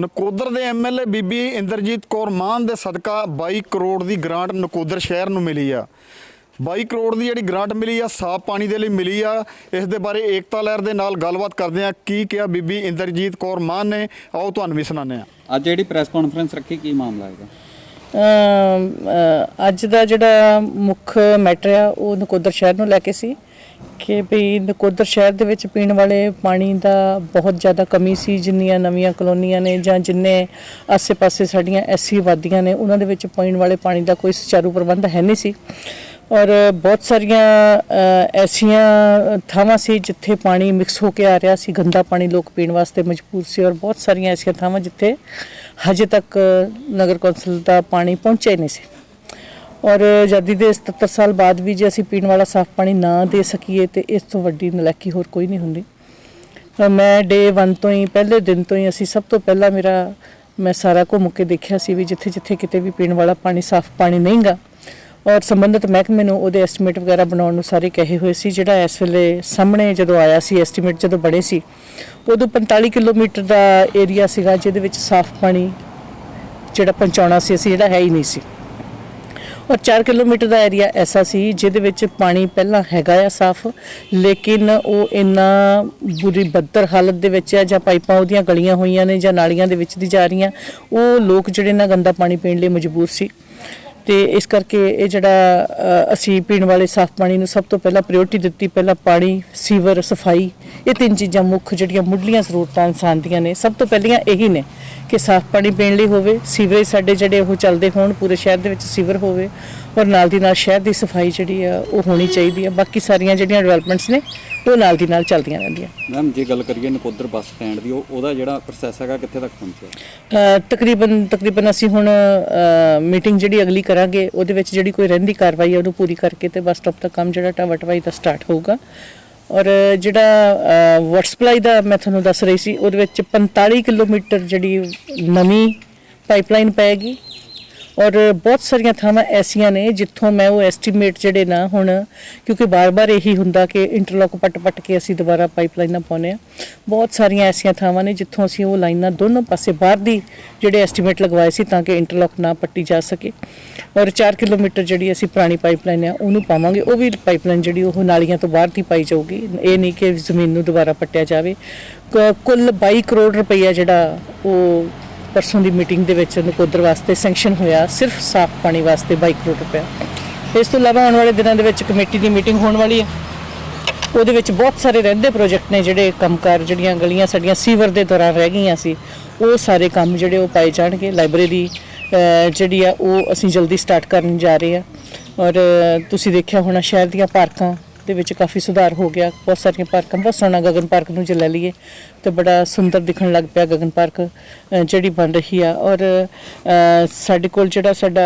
ਨਕੋਦਰ ਦੇ ਐਮਐਲਏ ਬੀਬੀ ਇੰਦਰਜੀਤ ਕੌਰ ਮਾਨ ਦੇ ਸਦਕਾ 22 ਕਰੋੜ ਦੀ ਗ੍ਰਾਂਟ ਨਕੋਦਰ ਸ਼ਹਿਰ ਨੂੰ ਮਿਲੀ ਆ। 22 ਕਰੋੜ ਦੀ ਜਿਹੜੀ ਗ੍ਰਾਂਟ ਮਿਲੀ ਆ ਸਾਫ਼ ਪਾਣੀ ਦੇ ਲਈ ਮਿਲੀ ਆ। ਇਸ ਦੇ ਬਾਰੇ ਏਕਤਾ ਲਹਿਰ ਦੇ ਨਾਲ ਗੱਲਬਾਤ ਕਰਦੇ ਆ। ਕੀ ਕਿਹਾ ਬੀਬੀ ਇੰਦਰਜੀਤ ਕੌਰ ਮਾਨ ਨੇ? ਆਓ ਤੁਹਾਨੂੰ ਵੀ ਸੁਣਾਉਂਦੇ ਆ। ਅੱਜ ਜਿਹੜੀ ਪ੍ਰੈਸ ਕਾਨਫਰੰਸ ਰੱਖੀ ਕੀ ਮਾਮਲਾ ਹੈਗਾ ਅੱਜ ਦਾ ਜਿਹੜਾ ਮੁੱਖ ਮੈਟਰ ਆ ਉਹ ਨਕੋਦਰ ਸ਼ਹਿਰ ਨੂੰ ਲੈ ਕੇ ਸੀ। ਕਿ ਵੀ ਨਕੋਦਰ ਸ਼ਹਿਰ ਦੇ ਵਿੱਚ ਪੀਣ ਵਾਲੇ ਪਾਣੀ ਦਾ ਬਹੁਤ ਜ਼ਿਆਦਾ ਕਮੀ ਸੀ, ਜਿੰਨੀਆਂ ਨਵੀਆਂ ਕਲੋਨੀਆਂ ਨੇ ਜਾਂ ਜਿੰਨੇ ਆਸੇ-ਪਾਸੇ ਸਾਡੀਆਂ ਐਸੀ ਆਬਾਦੀਆਂ ਨੇ, ਉਹਨਾਂ ਦੇ ਵਿੱਚ ਪੀਣ ਵਾਲੇ ਪਾਣੀ ਦਾ ਕੋਈ ਸੁਚਾਰੂ ਪ੍ਰਬੰਧ ਹੈ ਨਹੀਂ ਸੀ। ਔਰ ਬਹੁਤ ਸਾਰੀਆਂ ਐਸੀਆਂ ਥਾਵਾਂ ਸੀ ਜਿੱਥੇ ਪਾਣੀ ਮਿਕਸ ਹੋ ਕੇ ਆ ਰਿਹਾ ਸੀ, ਗੰਦਾ ਪਾਣੀ ਲੋਕ ਪੀਣ ਵਾਸਤੇ ਮਜਬੂਰ ਸੀ ਔਰ ਬਹੁਤ ਸਾਰੀਆਂ ਐਸੀਆਂ ਥਾਵਾਂ ਜਿੱਥੇ ਹਜੇ ਤੱਕ ਨਗਰ ਕੌਂਸਲ ਦਾ ਪਾਣੀ ਪਹੁੰਚਿਆ ਹੀ ਨਹੀਂ ਸੀ। ਔਰ ਆਜ਼ਾਦੀ ਦੇ 77 ਸਾਲ ਬਾਅਦ ਵੀ ਜੇ ਅਸੀਂ ਪੀਣ ਵਾਲਾ ਸਾਫ਼ ਪਾਣੀ ਨਾ ਦੇ ਸਕੀਏ ਤੇ ਇਸ ਤੋਂ ਵੱਡੀ ਨਲਾਇਕੀ ਹੋਰ ਕੋਈ ਨਹੀਂ ਹੁੰਦੀ। ਅ, ਮੈਂ ਡੇ 1 ਤੋਂ ਹੀ ਪਹਿਲੇ ਦਿਨ ਤੋਂ ਹੀ ਅਸੀਂ ਸਭ ਤੋਂ ਪਹਿਲਾਂ ਮੇਰਾ ਮੈਂ ਸਾਰਾ ਘੁੰਮ ਕੇ ਦੇਖਿਆ ਸੀ ਵੀ ਜਿੱਥੇ ਜਿੱਥੇ ਕਿਤੇ ਵੀ ਪੀਣ ਵਾਲਾ ਪਾਣੀ ਸਾਫ਼ ਪਾਣੀ ਨਹੀਂਗਾ ਔਰ ਸੰਬੰਧਿਤ ਮਹਿਕਮੇ ਨੂੰ ਉਹਦੇ ਐਸਟੀਮੇਟ ਵਗੈਰਾ ਬਣਾਉਣ ਨੂੰ ਸਾਰੇ ਕਹੇ ਹੋਏ ਸੀ ਜਿਹੜਾ ਇਸ ਵੇਲੇ ਸਾਹਮਣੇ ਜਦੋਂ ਆਇਆ ਸੀ ਐਸਟੀਮੇਟ ਜਦੋਂ ਬਣੇ ਸੀ ਉਦੋਂ 45 ਕਿਲੋਮੀਟਰ ਦਾ ਏਰੀਆ ਸੀਗਾ ਜਿਹਦੇ ਵਿੱਚ ਸਾਫ਼ ਪਾਣੀ ਜਿਹੜਾ ਪਹੁੰਚਾਉਣਾ ਸੀ ਅਸੀਂ ਜਿਹੜਾ ਹੈ ਹੀ ਨਹੀਂ ਸੀ। ਔਰ 4 ਕਿਲੋਮੀਟਰ ਦਾ ਏਰੀਆ ਐਸਾ ਸੀ ਜਿਹਦੇ ਵਿੱਚ ਪਾਣੀ ਪਹਿਲਾਂ ਹੈਗਾ ਆ ਸਾਫ਼, ਲੇਕਿਨ ਉਹ ਇੰਨਾ ਬੁਰੀ ਬੱਦਰ ਹਾਲਤ ਦੇ ਵਿੱਚ ਹੈ ਜਾਂ ਪਾਈਪਾਂ ਉਹਦੀਆਂ ਗਲੀਆਂ ਹੋਈਆਂ ਨੇ ਜਾਂ ਨਾਲੀਆਂ ਦੇ ਵਿੱਚ ਦੀ ਜਾ ਰਹੀਆਂ, ਉਹ ਲੋਕ ਜਿਹੜੇ ਨਾ ਗੰਦਾ ਪਾਣੀ ਪੀਣ ਲਈ ਮਜਬੂਰ ਸੀ। ਤੇ ਇਸ ਕਰਕੇ ਇਹ ਜਿਹੜਾ ਅਸੀਂ ਪੀਣ ਵਾਲੇ ਸਾਫ਼ ਪਾਣੀ ਨੂੰ ਸਭ ਤੋਂ ਪਹਿਲਾਂ ਪ੍ਰਾਇੋਰਟੀ ਦਿੱਤੀ, ਪਹਿਲਾਂ ਪਾਣੀ, ਸੀਵਰ, ਸਫ਼ਾਈ, ਇਹ ਤਿੰਨ ਚੀਜ਼ਾਂ ਮੁੱਖ ਜਿਹੜੀਆਂ ਮੁੱਢਲੀਆਂ ਜ਼ਰੂਰਤਾਂ ਇਨਸਾਨ ਦੀਆਂ ਨੇ। ਸਭ ਤੋਂ ਪਹਿਲੀਆਂ ਇਹੀ ਨੇ ਕਿ ਸਾਫ਼ ਪਾਣੀ ਪੀਣ ਲਈ ਹੋਵੇ, ਸੀਵਰੇਜ ਸਾਡੇ ਜਿਹੜੇ ਉਹ ਚੱਲਦੇ ਹੋਣ, ਪੂਰੇ ਸ਼ਹਿਰ ਦੇ ਵਿੱਚ ਸੀਵਰ ਹੋਵੇ। ਔਰ ਨਾਲ ਦੀ ਨਾਲ ਸ਼ਹਿਰ ਦੀ ਸਫ਼ਾਈ ਜਿਹੜੀ ਆ ਉਹ ਹੋਣੀ ਚਾਹੀਦੀ ਆ। ਬਾਕੀ ਸਾਰੀਆਂ ਜਿਹੜੀਆਂ ਡਿਵੈਲਪਮੈਂਟਸ ਨੇ ਉਹ ਨਾਲ ਦੀ ਨਾਲ ਚੱਲਦੀਆਂ ਰਹਿੰਦੀਆਂ। ਮੈਮ ਜੇ ਗੱਲ ਕਰੀਏ ਨਕੋਦਰ ਬੱਸ ਸਟੈਂਡ ਦੀ ਉਹ ਉਹਦਾ ਜਿਹੜਾ ਪ੍ਰੋਸੈਸ ਹੈਗਾ ਕਿੱਥੇ ਤੱਕ ਪਹੁੰਚਿਆ? ਤਕਰੀਬਨ ਤਕਰੀਬਨ ਅਸੀਂ ਹੁਣ ਮੀਟਿੰਗ ਜਿਹੜੀ ਅਗਲੀ ਕਰਾਂਗੇ ਉਹਦੇ ਵਿੱਚ ਜਿਹੜੀ ਕੋਈ ਰਹਿੰਦੀ ਕਾਰਵਾਈ ਹੈ ਉਹਨੂੰ ਪੂਰੀ ਕਰਕੇ ਤੇ ਬੱਸ ਸਟਾਪ ਦਾ ਕੰਮ ਜਿਹੜਾ ਟਾਵਟਵਾਈ ਦਾ ਸਟਾਰਟ ਹੋਊਗਾ। ਔਰ ਜਿਹੜਾ ਵਾਟਰ ਸਪਲਾਈ ਦਾ ਮੈਂ ਤੁਹਾਨੂੰ ਦੱਸ ਰਹੀ ਸੀ ਉਹਦੇ ਵਿੱਚ 45 ਕਿਲੋਮੀਟਰ ਜਿਹੜੀ ਨਵੀਂ ਪਾਈਪਲਾਈਨ ਪਏਗੀ। ਔਰ ਬਹੁਤ ਸਾਰੀਆਂ ਥਾਵਾਂ ਐਸੀਆਂ ਨੇ ਜਿੱਥੋਂ ਮੈਂ ਉਹ ਐਸਟੀਮੇਟ ਜਿਹੜੇ ਨਾ ਹੁਣ, ਕਿਉਂਕਿ ਬਾਰ-ਬਾਰ ਇਹੀ ਹੁੰਦਾ ਕਿ ਇੰਟਰਲੌਕ ਪੱਟ-ਪੱਟ ਕੇ ਅਸੀਂ ਦੁਬਾਰਾ ਪਾਈਪਲਾਈਨਾਂ ਪਾਉਂਦੇ ਆ ਬਹੁਤ ਸਾਰੀਆਂ ਐਸੀਆਂ ਥਾਵਾਂ ਨੇ ਜਿੱਥੋਂ ਅਸੀਂ ਉਹ ਲਾਈਨਾਂ ਦੋਨੋਂ ਪਾਸੇ ਬਾਹਰ ਦੀ ਜਿਹੜੇ ਐਸਟੀਮੇਟ ਲਗਵਾਏ ਸੀ ਤਾਂ ਕਿ ਇੰਟਰਲੌਕ ਨਾ ਪੱਟੀ ਜਾ ਸਕੇ। ਔਰ 4 ਕਿਲੋਮੀਟਰ ਜਿਹੜੀ ਅਸੀਂ ਪੁਰਾਣੀ ਪਾਈਪਲਾਈਨ ਆ, ਉਹਨੂੰ ਪਾਵਾਂਗੇ। ਉਹ ਵੀ ਪਾਈਪਲਾਈਨ ਜਿਹੜੀ ਉਹ ਨਾਲੀਆਂ ਤੋਂ ਬਾਹਰ ਦੀ ਪਾਈ ਜਾਊਗੀ। ਇਹ ਨਹੀਂ ਕਿ ਜ਼ਮੀਨ ਨੂੰ ਦੁਬਾਰਾ ਪੱਟਿਆ ਜਾਵੇ। ਕ- ਕੁੱਲ 22 ਕਰੋੜ ਰੁਪਈਆ ਜਿਹੜਾ ਉਹ ਪਰਸੋਂ ਦੀ ਮੀਟਿੰਗ ਦੇ ਵਿੱਚ ਨਕੋਦਰ ਵਾਸਤੇ ਸੈਂਕਸ਼ਨ ਹੋਇਆ, ਸਿਰਫ ਸਾਫ਼ ਪਾਣੀ ਵਾਸਤੇ 22 ਕਰੋੜ ਰੁਪਏ ਇਸ ਤੋਂ ਇਲਾਵਾ ਆਉਣ ਵਾਲੇ ਦਿਨਾਂ ਦੇ ਵਿੱਚ ਕਮੇਟੀ ਦੀ ਮੀਟਿੰਗ ਹੋਣ ਵਾਲੀ ਹੈ। ਉਹਦੇ ਵਿੱਚ ਬਹੁਤ ਸਾਰੇ ਰਹਿੰਦੇ ਪ੍ਰੋਜੈਕਟ ਨੇ ਜਿਹੜੇ ਕੰਮਕਾਰ ਜਿਹੜੀਆਂ ਗਲੀਆਂ ਸਾਡੀਆਂ ਸੀਵਰ ਦੇ ਦੌਰਾਨ ਰਹਿ ਗਈਆਂ ਸੀ, ਉਹ ਸਾਰੇ ਕੰਮ ਜਿਹੜੇ ਉਹ ਪਾਏ ਜਾਣਗੇ। ਲਾਇਬ੍ਰੇਰੀ ਜਿਹੜੀ ਆ ਉਹ ਅਸੀਂ ਜਲਦੀ ਸਟਾਰਟ ਕਰਨ ਜਾ ਰਹੇ ਆ ਔਰ ਤੁਸੀਂ ਦੇਖਿਆ ਹੋਣਾ ਸ਼ਹਿਰ ਦੀਆਂ ਪਾਰਕਾਂ ਦੇ ਵਿੱਚ ਕਾਫੀ ਸੁਧਾਰ ਹੋ ਗਿਆ। ਬਹੁਤ ਸਾਰੀਆਂ ਪਾਰਕਾਂ, ਬਹੁਤ ਸੋਹਣਾ ਗਗਨ ਪਾਰਕ ਨੂੰ ਜੇ ਲੈ ਲਈਏ, ਤੇ ਬੜਾ ਸੁੰਦਰ ਦਿਖਣ ਲੱਗ ਪਿਆ ਗਗਨ ਪਾਰਕ ਜਿਹੜੀ ਬਣ ਰਹੀ ਆ। ਔਰ ਸਾਡੇ ਕੋਲ ਜਿਹੜਾ ਸਾਡਾ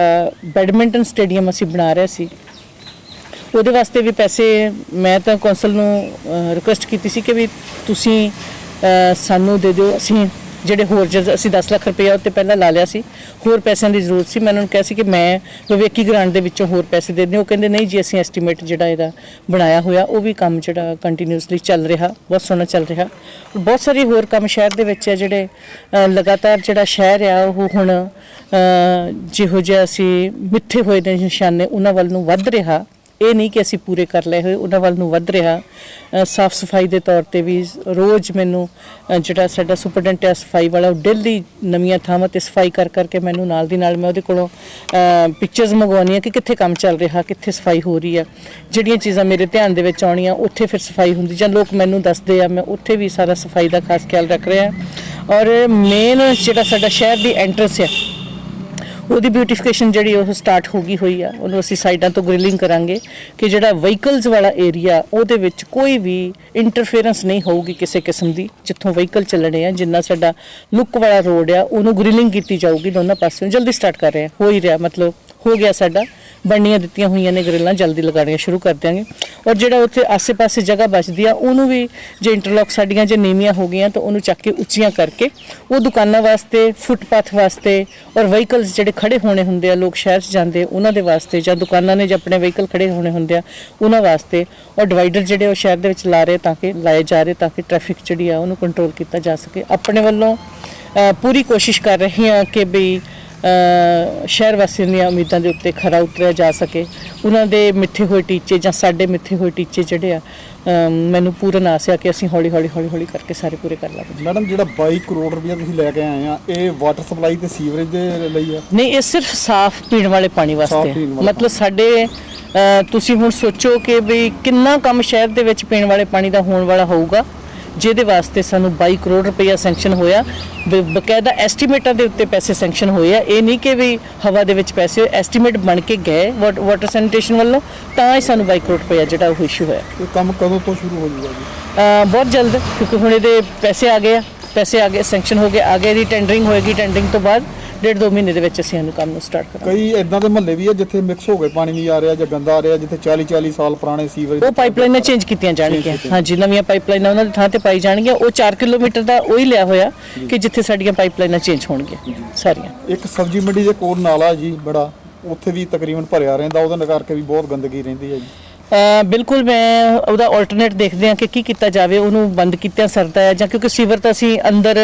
ਬੈਡਮਿੰਟਨ ਸਟੇਡੀਅਮ ਅਸੀਂ ਬਣਾ ਰਹੇ ਸੀ, ਉਹਦੇ ਵਾਸਤੇ ਵੀ ਪੈਸੇ ਮੈਂ ਤਾਂ ਕੌਂਸਲ ਨੂੰ ਰਿਕੁਐਸਟ ਕੀਤੀ ਸੀ ਕਿ ਵੀ ਤੁਸੀਂ ਸਾਨੂੰ ਦੇ ਦਿਓ। ਅਸੀਂ ਜਿਹੜੇ ਹੋਰ ਜਦ ਅਸੀਂ 10 ਲੱਖ ਰੁਪਏ ਉੱਤੇ ਪਹਿਲਾਂ ਲਾ ਲਿਆ ਸੀ, ਹੋਰ ਪੈਸਿਆਂ ਦੀ ਜ਼ਰੂਰਤ ਸੀ ਮੈਂ ਉਹਨਾਂ ਨੂੰ ਕਿਹਾ ਸੀ ਕਿ ਮੈਂ ਵਿਵੇਕੀ ਗ੍ਰਾਂਟ ਦੇ ਵਿੱਚੋਂ ਹੋਰ ਪੈਸੇ ਦੇ ਦਿੰਦੇ ਉਹ ਕਹਿੰਦੇ, ਨਹੀਂ ਜੀ, ਅਸੀਂ ਐਸਟੀਮੇਟ ਜਿਹੜਾ ਇਹਦਾ ਬਣਾਇਆ ਹੋਇਆ, ਉਹ ਵੀ ਕੰਮ ਜਿਹੜਾ ਕੰਟੀਨਿਊਸਲੀ ਚੱਲ ਰਿਹਾ, ਬਹੁਤ ਸੋਹਣਾ ਚੱਲ ਰਿਹਾ। ਬਹੁਤ ਸਾਰੇ ਹੋਰ ਕੰਮ ਸ਼ਹਿਰ ਦੇ ਵਿੱਚ ਹੈ ਜਿਹੜੇ ਲਗਾਤਾਰ ਜਿਹੜਾ ਸ਼ਹਿਰ ਆ, ਉਹ ਹੁਣ ਜਿਹੋ ਜਿਹਾ ਅਸੀਂ ਮਿੱਥੇ ਹੋਏ ਨੇ ਨਿਸ਼ਾਨੇ ਉਹਨਾਂ ਵੱਲ ਨੂੰ ਵੱਧ ਰਿਹਾ। ਇਹ ਨਹੀਂ ਕਿ ਅਸੀਂ ਪੂਰੇ ਕਰ ਲਏ ਹੋਏ, ਉਹਨਾਂ ਵੱਲ ਨੂੰ ਵੱਧ ਰਿਹਾ। ਸਾਫ਼ ਸਫ਼ਾਈ ਦੇ ਤੌਰ ਤੇ ਵੀ ਰੋਜ਼ ਮੈਨੂੰ ਜਿਹੜਾ ਸਾਡਾ ਸੁਪਰਡੈਂਟ ਹੈ ਸਫ਼ਾਈ ਵਾਲਾ, ਉਹ ਡੇਲੀ ਨਵੀਆਂ ਥਾਵਾਂ ਤੇ ਸਫ਼ਾਈ ਕਰ, ਕਰਕੇ ਮੈਨੂੰ ਨਾਲ ਦੀ ਨਾਲ ਮੈਂ ਉਹਦੇ ਕੋਲੋਂ ਪਿਕਚਰਸ ਮੰਗਵਾਉਣੀ ਆ ਕਿ ਕਿੱਥੇ ਕੰਮ ਚੱਲ ਰਿਹਾ, ਕਿੱਥੇ ਸਫ਼ਾਈ ਹੋ ਰਹੀ ਆ। ਜਿਹੜੀਆਂ ਚੀਜ਼ਾਂ ਮੇਰੇ ਧਿਆਨ ਦੇ ਵਿੱਚ ਆਉਣੀਆਂ, ਉੱਥੇ ਫਿਰ ਸਫ਼ਾਈ ਹੁੰਦੀ, ਜਾਂ ਲੋਕ ਮੈਨੂੰ ਦੱਸਦੇ ਆ, ਮੈਂ ਉੱਥੇ ਵੀ ਸਾਰਾ ਸਫ਼ਾਈ ਦਾ ਖਾਸ ਖਿਆਲ ਰੱਖ ਰਿਹਾ। ਔਰ ਮੇਨ ਜਿਹੜਾ ਸਾਡਾ ਸ਼ਹਿਰ ਦੀ ਐਂਟਰਸ ਹੈ ਉਹਦੀ ਬਿਊਟੀਫਿਕੇਸ਼ਨ ਜਿਹੜੀ ਉਹ ਸਟਾਰਟ ਹੋ ਗਈ ਹੋਈ ਆ, ਉਹਨੂੰ ਅਸੀਂ ਸਾਈਡਾਂ ਤੋਂ ਗ੍ਰਿਲਿੰਗ ਕਰਾਂਗੇ ਕਿ ਜਿਹੜਾ ਵਹੀਕਲਸ ਵਾਲਾ ਏਰੀਆ ਉਹਦੇ ਵਿੱਚ ਕੋਈ ਵੀ ਇੰਟਰਫੇਰੈਂਸ ਨਹੀਂ ਹੋਊਗੀ ਕਿਸੇ ਕਿਸਮ ਦੀ, ਜਿੱਥੋਂ ਵਹੀਕਲ ਚੱਲਣੇ ਆ, ਜਿੰਨਾ ਸਾਡਾ ਲੁੱਕ ਵਾਲਾ ਰੋਡ ਆ, ਉਹਨੂੰ ਗ੍ਰਿਲਿੰਗ ਕੀਤੀ ਜਾਊਗੀ ਦੋਨਾਂ ਪਾਸਿਓਂ। ਜਲਦੀ ਸਟਾਰਟ ਕਰ ਰਹੇ ਆ। ਹੋ ਹੀ ਰਿਹਾ, ਮਤਲਬ ਹੋ ਗਿਆ ਸਾਡਾ। ਬਣਨੀਆਂ ਦਿੱਤੀਆਂ ਹੋਈਆਂ ਨੇ ਗ੍ਰਿਲਾਂ, ਜਲਦੀ ਲਗਾਉਣੀਆਂ ਸ਼ੁਰੂ ਕਰ ਦਿਆਂਗੇ। ਔਰ ਜਿਹੜਾ ਉੱਥੇ ਆਸੇ-ਪਾਸੇ ਜਗ੍ਹਾ ਬਚਦੀ ਆ, ਉਹਨੂੰ ਵੀ ਜੇ ਇੰਟਰਲੌਕ ਸਾਡੀਆਂ ਜੇ ਨੀਵੀਆਂ ਹੋ ਗਈਆਂ ਤਾਂ ਉਹਨੂੰ ਚੱਕ ਕੇ ਉੱਚੀਆਂ ਕਰਕੇ, ਉਹ ਦੁਕਾਨਾਂ ਵਾਸਤੇ, ਫੁੱਟਪਾਥ ਵਾਸਤੇ ਔਰ ਵਹੀਕਲਸ ਜਿਹੜੇ ਖੜੇ ਹੋਣੇ ਹੁੰਦੇ ਆ, ਲੋਕ ਸ਼ਹਿਰ 'ਚ ਜਾਂਦੇ, ਉਹਨਾਂ ਦੇ ਵਾਸਤੇ ਜਾਂ ਦੁਕਾਨਾਂ ਨੇ ਜੇ ਆਪਣੇ ਵਹੀਕਲ ਖੜੇ ਹੋਣੇ ਹੁੰਦੇ ਆ, ਉਹਨਾਂ ਵਾਸਤੇ ਔਰ ਡਿਵਾਈਡਰ ਜਿਹੜੇ ਉਹ ਸ਼ਹਿਰ ਦੇ ਵਿੱਚ ਲਾ ਰਹੇ ਤਾਂ ਕਿ, ਲਾਏ ਜਾ ਰਹੇ ਤਾਂ ਕਿ ਟ੍ਰੈਫਿਕ ਜਿਹੜੀ ਆ ਉਹਨੂੰ ਕੰਟਰੋਲ ਕੀਤਾ ਜਾ ਸਕੇ। ਆਪਣੇ ਵੱਲੋਂ ਪੂਰੀ ਕੋਸ਼ਿਸ਼ ਕਰ ਰਹੇ ਹਾਂ ਕਿ ਵੀ ਸ਼ਹਿਰ ਵਾਸੀਆਂ ਦੀਆਂ ਉਮੀਦਾਂ ਦੇ ਉੱਤੇ ਖਰਾ ਉਤਰਿਆ ਜਾ ਸਕੇ। ਉਹਨਾਂ ਦੇ ਮਿੱਥੇ ਹੋਏ ਟੀਚੇ ਜਾਂ ਸਾਡੇ ਮਿੱਥੇ ਹੋਏ ਟੀਚੇ ਜਿਹੜੇ ਆ ਮੈਨੂੰ ਪੂਰਨ ਆਸ ਆ ਕਿ ਅਸੀਂ ਹੌਲੀ ਹੌਲੀ ਹੌਲੀ ਹੌਲੀ ਕਰਕੇ ਸਾਰੇ ਪੂਰੇ ਕਰ ਲਾਂਗੇ। ਮੈਡਮ ਜਿਹੜਾ 22 ਕਰੋੜ ਰੁਪਏ ਤੁਸੀਂ ਲੈ ਕੇ ਆਏ ਆ ਇਹ ਵਾਟਰ ਸਪਲਾਈ ਤੇ ਸੀਵਰੇਜ ਦੇ ਲਈ ਆ? ਨਹੀਂ ਇਹ ਸਿਰਫ ਸਾਫ਼ ਪੀਣ ਵਾਲੇ ਪਾਣੀ ਵਾਸਤੇ ਹੈ। ਮਤਲਬ ਸਾਡੇ ਤੁਸੀਂ ਹੁਣ ਸੋਚੋ ਕਿ ਵੀ ਕਿੰਨਾ ਕੰਮ ਸ਼ਹਿਰ ਦੇ ਵਿੱਚ ਪੀਣ ਵਾਲੇ ਪਾਣੀ ਦਾ ਹੋਣ ਵਾਲਾ ਹੋਊਗਾ। ਜਿਹਦੇ ਵਾਸਤੇ ਸਾਨੂੰ 22 ਕਰੋੜ ਰੁਪਈਆ ਸੈਂਕਸ਼ਨ ਹੋਇਆ। ਬਕਾਇਦਾ ਐਸਟੀਮੇਟਾਂ ਦੇ ਉੱਤੇ ਪੈਸੇ ਸੈਂਕਸ਼ਨ ਹੋਏ ਆ। ਇਹ ਨਹੀਂ ਕਿ ਵੀ ਹਵਾ ਦੇ ਵਿੱਚ ਪੈਸੇ ਐਸਟੀਮੇਟ ਬਣ ਕੇ ਗਏ ਵਾਟਰ ਸੈਨੀਟੇਸ਼ਨ ਵੱਲੋਂ ਤਾਂ ਹੀ ਸਾਨੂੰ 22 ਕਰੋੜ ਰੁਪਈਆ ਜਿਹੜਾ ਉਹ ਇਸ਼ੂ ਹੋਇਆ। ਇਹ ਕੰਮ ਕਦੋਂ ਤੋਂ ਸ਼ੁਰੂ ਹੋ ਜਾਊਗਾ ਜੀ? ਬਹੁਤ ਜਲਦ ਕਿਉਂਕਿ ਹੁਣ ਇਹਦੇ ਪੈਸੇ ਆ ਗਏ ਆ। ਪੈਸੇ ਆ ਗਏ ਸੈਂਕਸ਼ਨ ਹੋ ਗਏ ਅੱਗੇ ਦੀ ਟੈਂਡਰਿੰਗ ਹੋਏਗੀ ਟੈਂਡਰਿੰਗ ਤੋਂ ਬਾਅਦ ਡੇਢ ਦੋ ਮਹੀਨੇ ਦੇ ਵਿੱਚ ਅਸੀਂ ਇਹਨੂੰ ਕੰਮ ਨੂੰ ਸਟਾਰਟ ਕਰਾਂਗੇ। ਕਈ ਇਦਾਂ ਦੇ ਮਹੱਲੇ ਵੀ ਆ ਜਿੱਥੇ ਮਿਕਸ ਹੋ ਗਏ ਪਾਣੀ ਨਹੀਂ ਆ ਰਿਹਾ ਜਾਂ ਗੰਦਾ ਆ ਰਿਹਾ ਜਿੱਥੇ 40 40 ਸਾਲ ਪੁਰਾਣੇ ਸੀਵਰੇਜ ਉਹ ਪਾਈਪਲਾਈਨਾਂ ਚੇਂਜ ਕੀਤੀਆਂ ਜਾਣਗੀਆਂ। ਹਾਂਜੀ ਨਵੀਆਂ ਪਾਈਪਲਾਈਨਾਂ ਉਹਨਾਂ ਦੀ ਥਾਂ ਤੇ ਪਾਈ ਜਾਣਗੀਆਂ। ਉਹ 4 ਕਿਲੋਮੀਟਰ ਦਾ ਉਹ ਲਿਆ ਹੋਇਆ ਕਿ ਜਿੱਥੇ ਸਾਡੀਆਂ ਪਾਈਪਲਾਈਨਾਂ ਚੇਂਜ ਹੋਣਗੀਆਂ ਸਾਰੀਆਂ। ਇੱਕ ਸਬਜ਼ੀ ਮੰਡੀ ਦੇ ਕੋਲ ਨਾਲਾ ਜੀ ਬੜਾ ਉੱਥੇ ਵੀ ਤਕਰੀਬਨ ਭਰਿਆ ਰਹਿੰਦਾ ਉਹਦੇ ਕਰਕੇ ਵੀ ਬਹੁਤ ਗੰਦਗੀ ਰਹਿੰਦੀ ਹੈ ਜੀ। ਬਿਲਕੁਲ ਮੈਂ ਉਹਦਾ ਆਲਟਰਨੇਟ ਦੇਖਦੇ ਹਾਂ ਕਿ ਕੀ ਕੀਤਾ ਜਾਵੇ ਉਹਨੂੰ ਬੰਦ ਕੀਤਾ ਸਰਦਾ ਹੈ ਜਾਂ ਕਿਉਂਕਿ ਸੀਵਰ ਤਾਂ ਅਸੀਂ ਅੰਦਰ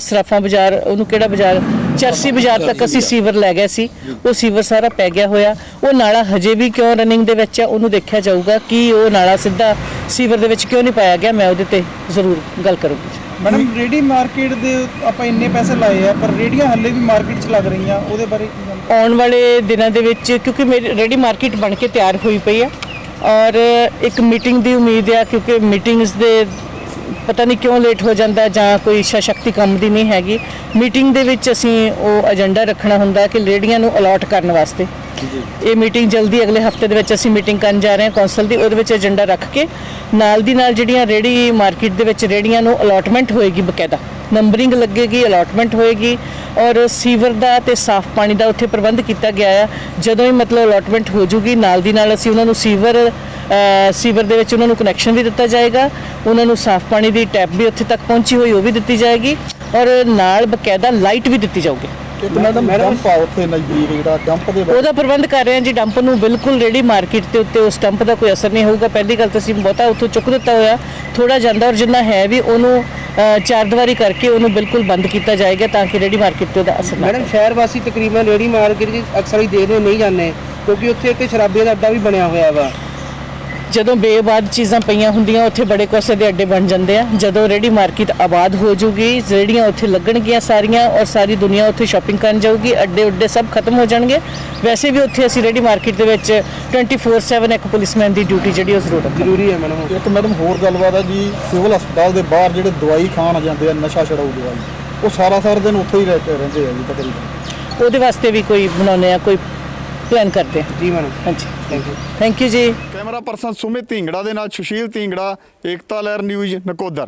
ਸਰਾਫਾਂ ਬਾਜ਼ਾਰ ਉਹਨੂੰ ਕਿਹੜਾ ਬਾਜ਼ਾਰ? ਚਰਸੀ ਬਾਜ਼ਾਰ ਤੱਕ ਅਸੀਂ ਸੀਵਰ ਲੈ ਗਏ ਸੀ। ਉਹ ਸੀਵਰ ਸਾਰਾ ਪੈ ਗਿਆ ਹੋਇਆ। ਉਹ ਨਾਲਾ ਹਜੇ ਵੀ ਕਿਉਂ ਰਨਿੰਗ ਦੇ ਵਿੱਚ ਹੈ ਉਹਨੂੰ ਦੇਖਿਆ ਜਾਊਗਾ ਕਿ ਉਹ ਨਾਲਾ ਸਿੱਧਾ ਸੀਵਰ ਦੇ ਵਿੱਚ ਕਿਉਂ ਨਹੀਂ ਪਾਇਆ ਗਿਆ। ਮੈਂ ਉਹਦੇ ਤੇ ਜ਼ਰੂਰ ਗੱਲ ਕਰੂੰਗੀ। ਮੈਡਮ ਰੇਡੀ ਮਾਰਕੀਟ ਦੇ ਆਪਾਂ ਇੰਨੇ ਪੈਸੇ ਲਾਏ ਆ ਪਰ ਰੇਡੀਆਂ ਹੱਲੇ ਵੀ ਮਾਰਕੀਟ 'ਚ ਲੱਗ ਰਹੀਆਂ ਉਹਦੇ ਬਾਰੇ ਆਉਣ ਵਾਲੇ ਦਿਨਾਂ ਦੇ ਵਿੱਚ ਕਿਉਂਕਿ ਮੇਰੀ ਰੈਡੀ ਮਾਰਕੀਟ ਬਣ ਕੇ ਤਿਆਰ ਹੋਈ ਪਈ ਆ। ਔਰ ਇੱਕ ਮੀਟਿੰਗ ਦੀ ਉਮੀਦ ਆ ਕਿਉਂਕਿ ਮੀਟਿੰਗਸ ਦੇ ਪਤਾ ਨਹੀਂ ਕਿਉਂ ਲੇਟ ਹੋ ਜਾਂਦਾ ਜਾਂ ਕੋਈ ਸ਼ਕਤੀ ਕੰਮ ਦੀ ਨਹੀਂ ਹੈਗੀ। ਮੀਟਿੰਗ ਦੇ ਵਿੱਚ ਅਸੀਂ ਉਹ ਏਜੰਡਾ ਰੱਖਣਾ ਹੁੰਦਾ ਕਿ ਲੇਡੀਆਂ ਨੂੰ ਅਲਾਟ ਕਰਨ ਵਾਸਤੇ। ਇਹ ਮੀਟਿੰਗ ਜਲਦੀ ਅਗਲੇ ਹਫ਼ਤੇ ਦੇ ਵਿੱਚ ਅਸੀਂ ਮੀਟਿੰਗ ਕਰਨ ਜਾ ਰਹੇ ਹਾਂ ਕੌਂਸਲ ਦੀ ਉਹਦੇ ਵਿੱਚ ਏਜੰਡਾ ਰੱਖ ਕੇ ਨਾਲ ਦੀ ਨਾਲ ਜਿਹੜੀਆਂ ਰੇੜੀ ਮਾਰਕੀਟ ਦੇ ਵਿੱਚ ਰੇੜੀਆਂ ਨੂੰ ਅਲਾਟਮੈਂਟ ਹੋਏਗੀ ਬਕਾਇਦਾ। ਨੰਬਰਿੰਗ ਲੱਗੇਗੀ ਅਲਾਟਮੈਂਟ ਹੋਏਗੀ ਔਰ ਸੀਵਰ ਦਾ ਤੇ ਸਾਫ਼ ਪਾਣੀ ਦਾ ਉੱਥੇ ਪ੍ਰਬੰਧ ਕੀਤਾ ਗਿਆ ਆ। ਜਦੋਂ ਹੀ ਮਤਲਬ ਅਲਾਟਮੈਂਟ ਹੋ ਜੂਗੀ ਨਾਲ ਦੀ ਨਾਲ ਅਸੀਂ ਉਹਨਾਂ ਨੂੰ ਸੀਵਰ ਸੀਵਰ ਦੇ ਵਿੱਚ ਉਹਨਾਂ ਨੂੰ ਕਨੈਕਸ਼ਨ ਵੀ ਦਿੱਤਾ ਜਾਏਗਾ। ਉਹਨਾਂ ਨੂੰ ਸਾਫ਼ ਪਾਣੀ ਦੀ ਟੈਪ ਵੀ ਉੱਥੇ ਤੱਕ ਪਹੁੰਚੀ ਹੋਈ ਉਹ ਵੀ ਦਿੱਤੀ ਜਾਏਗੀ ਔਰ ਨਾਲ ਬਕਾਇਦਾ ਲਾਈਟ ਵੀ ਦਿੱਤੀ ਜਾਊਗੀ। ਇੱਕ ਮੈਡਮ ਡੰਪ ਆ ਉੱਥੇ ਨਜ਼ਦੀਕ ਜਿਹੜਾ ਡੰਪ ਦੇ ਉਹਦਾ ਪ੍ਰਬੰਧ ਕਰ ਰਹੇ ਹਾਂ ਜੀ ਡੰਪ ਨੂੰ ਬਿਲਕੁਲ ਰੈਡੀ ਮਾਰਕੀਟ ਦੇ ਉੱਤੇ ਉਸ ਡੰਪ ਦਾ ਕੋਈ ਅਸਰ ਨਹੀਂ ਹੋਊਗਾ। ਪਹਿਲੀ ਗੱਲ ਤਾਂ ਅਸੀਂ ਬਹੁਤਾ ਉੱਥੋਂ ਚੁੱਕ ਦਿੱਤਾ ਹੋਇਆ ਥੋੜਾ ਜਾਂਦਾ ਔਰ ਜਿੰਨਾ ਹੈ ਵੀ ਉਹਨੂੰ ਅ, ਚਾਰ ਦੀਵਾਰੀ ਕਰਕੇ ਉਹਨੂੰ ਬਿਲਕੁਲ ਬੰਦ ਕੀਤਾ ਜਾਏਗਾ ਤਾਂ ਕਿ ਰੈਡੀ ਮਾਰਕੀਟ ਤੇ ਉਹਦਾ ਅਸਰ ਨਾ ਮੈਡਮ ਸ਼ਹਿਰ ਵਾਸੀ ਤਕਰੀਬਨ ਰੇਡੀ ਮਾਰਕੀਟ ਅਕਸਰ ਹੀ ਦੇਖਦੇ ਨਹੀਂ ਜਾਂਦੇ ਕਿਉਂਕਿ ਉੱਥੇ ਇੱਕ ਸ਼ਰਾਬੀਆਂ ਦਾ ਅੱਡਾ ਵੀ ਬਣਿਆ ਹੋਇਆ ਵਾ। ਜਦੋਂ ਬੇਬਾਦ ਚੀਜ਼ਾਂ ਪਈਆਂ ਹੁੰਦੀਆਂ ਉੱਥੇ ਬੜੇ ਕੋਸੇ ਦੇ ਅੱਡੇ ਬਣ ਜਾਂਦੇ ਆ। ਜਦੋਂ ਰੈਡੀ ਮਾਰਕੀਟ ਆਬਾਦ ਹੋ ਜੂਗੀ ਜਿਹੜੀਆਂ ਉੱਥੇ ਲੱਗਣਗੀਆਂ ਸਾਰੀਆਂ ਔਰ ਸਾਰੀ ਦੁਨੀਆ ਉੱਥੇ ਸ਼ਾਪਿੰਗ ਕਰਨ ਜਾਊਗੀ ਅੱਡੇ ਉੱਡੇ ਸਭ ਖਤਮ ਹੋ ਜਾਣਗੇ। ਵੈਸੇ ਵੀ ਉੱਥੇ ਅਸੀਂ ਰੈਡੀ ਮਾਰਕੀਟ ਦੇ ਵਿੱਚ 24/7 ਇੱਕ ਪੁਲਿਸਮੈਨ ਦੀ ਡਿਊਟੀ ਜਿਹੜੀ ਉਹ ਜ਼ਰੂਰ ਰੱਖਾਂਗੇ। ਜ਼ਰੂਰੀ ਹੈ ਮੈਡਮ। ਇੱਕ ਮੈਡਮ ਹੋਰ ਗੱਲਬਾਤ ਆ ਜੀ ਸਿਵਲ ਹਸਪਤਾਲ ਦੇ ਬਾਹਰ ਜਿਹੜੇ ਦਵਾਈ ਖਾਣ ਜਾਂਦੇ ਆ ਨਸ਼ਾ ਛਡਾਊ ਦਵਾਈ ਉਹ ਸਾਰਾ ਸਾਰਾ ਦਿਨ ਉੱਥੇ ਹੀ ਰਹਿ ਕੇ ਰਹਿੰਦੇ ਆ ਜੀ ਤਕਰੀਬਨ। ਉਹਦੇ ਵਾਸਤੇ ਵੀ ਕੋਈ ਬਣਾਉਂਦੇ ਆ ਕੋਈ ਪਲਾਨ ਕਰਦੇ ਆ ਜੀ ਮੈਡਮ ਹਾਂਜੀ। ਥੈਂਕ ਯੂ ਥੈਂਕ ਯੂ ਜੀ। ਕੈਮਰਾ ਪਰਸਨ ਸੁਮਿਤ ਢਿੰਗੜਾ ਦੇ ਨਾਲ ਸੁਸ਼ੀਲ ਢਿੰਗੜਾ ਏਕਤਾ ਲਹਿਰ ਨਿਊਜ਼ ਨਕੋਦਰ